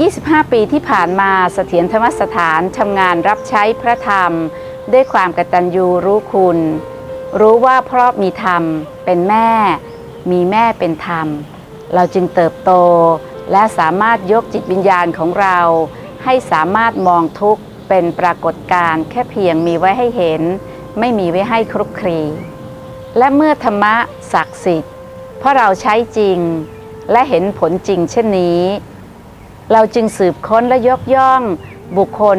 25 ปีที่ผ่านมาเสถียรธรรมสถานทำงานรับใช้พระธรรม ด้วยความกตัญญูรู้คุณ รู้ว่าเพราะมีธรรมเป็นแม่ มีแม่เป็นธรรม เราจึงเติบโต และสามารถยกจิตวิญญาณของเรา ให้สามารถมองทุกข์เป็นปรากฏการณ์แค่เพียงมีไว้ให้เห็น ไม่มีไว้ให้ครุกคลีและเมื่อธรรมะศักดิ์สิทธิ์ เพราะเราใช้จริง และเห็นผลจริงเช่นนี้ เราจึงสืบค้นและยกย่อง บุคคล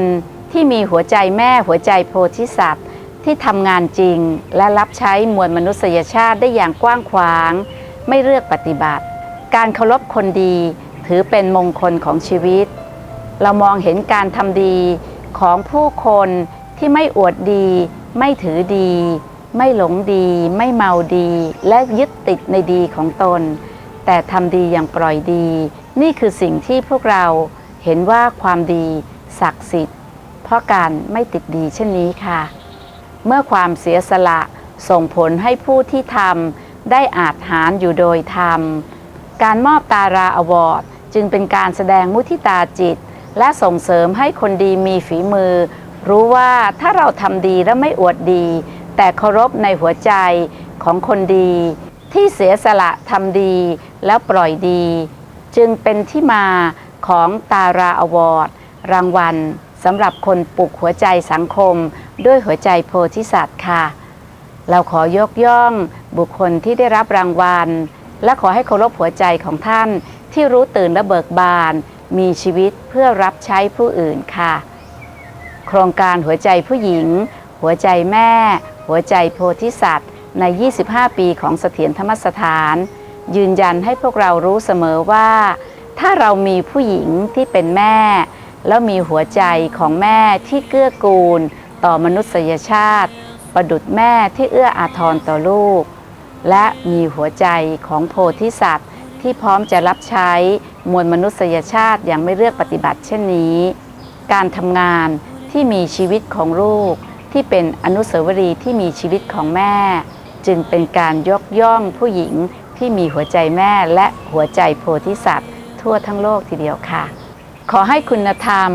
ที่มีหัวใจแม่หัวใจโพธิสัตว์ ที่ทำงานจริง และรับใช้มวลมนุษยชาติได้อย่างกว้างขวาง ไม่เลือกปฏิบัติ การเคารพคนดีถือเป็นมงคลของชีวิต เรามองเห็นการทำดีของผู้คนที่ไม่อวดดี ไม่ถือดี ไม่หลงดี ไม่เมาดี และยึดติดในดีของตน แต่ทำดีอย่างปล่อยดี นี่คือสิ่งที่พวกเราเห็นว่าความดีศักดิ์สิทธิ์ เพราะการไม่ติดดีเช่นนี้ค่ะ เมื่อความเสียสละส่งผลให้ผู้ที่ทำได้อาจหารอยู่โดยธรรม การมอบตาราอวอร์ดจึงเป็นการแสดงมุทิตาจิต และส่งเสริมให้คนดีมีฝีมือ รู้ว่าถ้าเราทำดีและไม่อวดดี แต่เคารพในหัวใจของคนดี ที่เสียสละทำดีแล้วปล่อยดี จึงเป็นที่มาของตาราอวอร์ดรางวัลสำหรับคนปลุกหัวใจสังคม ด้วยหัวใจโพธิสัตว์ค่ะ เราขอยกย่องบุคคลที่ได้รับรางวัล และขอให้เคารพหัวใจของท่านที่รู้ตื่นและเบิกบาน มีชีวิตเพื่อรับใช้ผู้อื่นค่ะ โครงการหัวใจผู้หญิง หัวใจแม่ หัวใจโพธิสัตว์ ใน 25 ปีของเสถียรธรรมสถาน ยืนยันให้พวกเรารู้เสมอว่า ถ้าเรามีผู้หญิงที่เป็นแม่ แล้วมีหัวใจของแม่ที่เกื้อกูล ต่อมนุษยชาติ ประดุดแม่ที่เอื้ออาทรต่อลูก และมีหัวใจของโพธิสัตว์ ที่พร้อมจะรับใช้มวลมนุษยชาติอย่างไม่เลือกปฏิบัติเช่นนี้ การทำงานที่มีชีวิตของลูก ที่เป็นอนุสาวรีย์ที่มีชีวิตของแม่ จึงเป็นการยกย่องผู้หญิง ที่มีหัวใจแม่และหัวใจโพธิสัตว์ ทั่วทั้งโลกทีเดียวค่ะ ขอให้คุณธรรม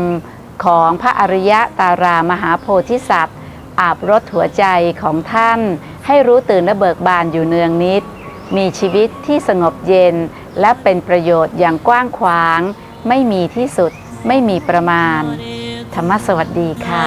ของพระอริยะตารามหาโพธิสัตว์ อาบรถหัวใจของท่าน ให้รู้ตื่นและเบิกบานอยู่เนืองนิด มีชีวิตที่สงบเย็น และเป็นประโยชน์อย่างกว้างขวาง ไม่มีที่สุดไม่มีประมาณ ธรรมสวัสดีค่ะ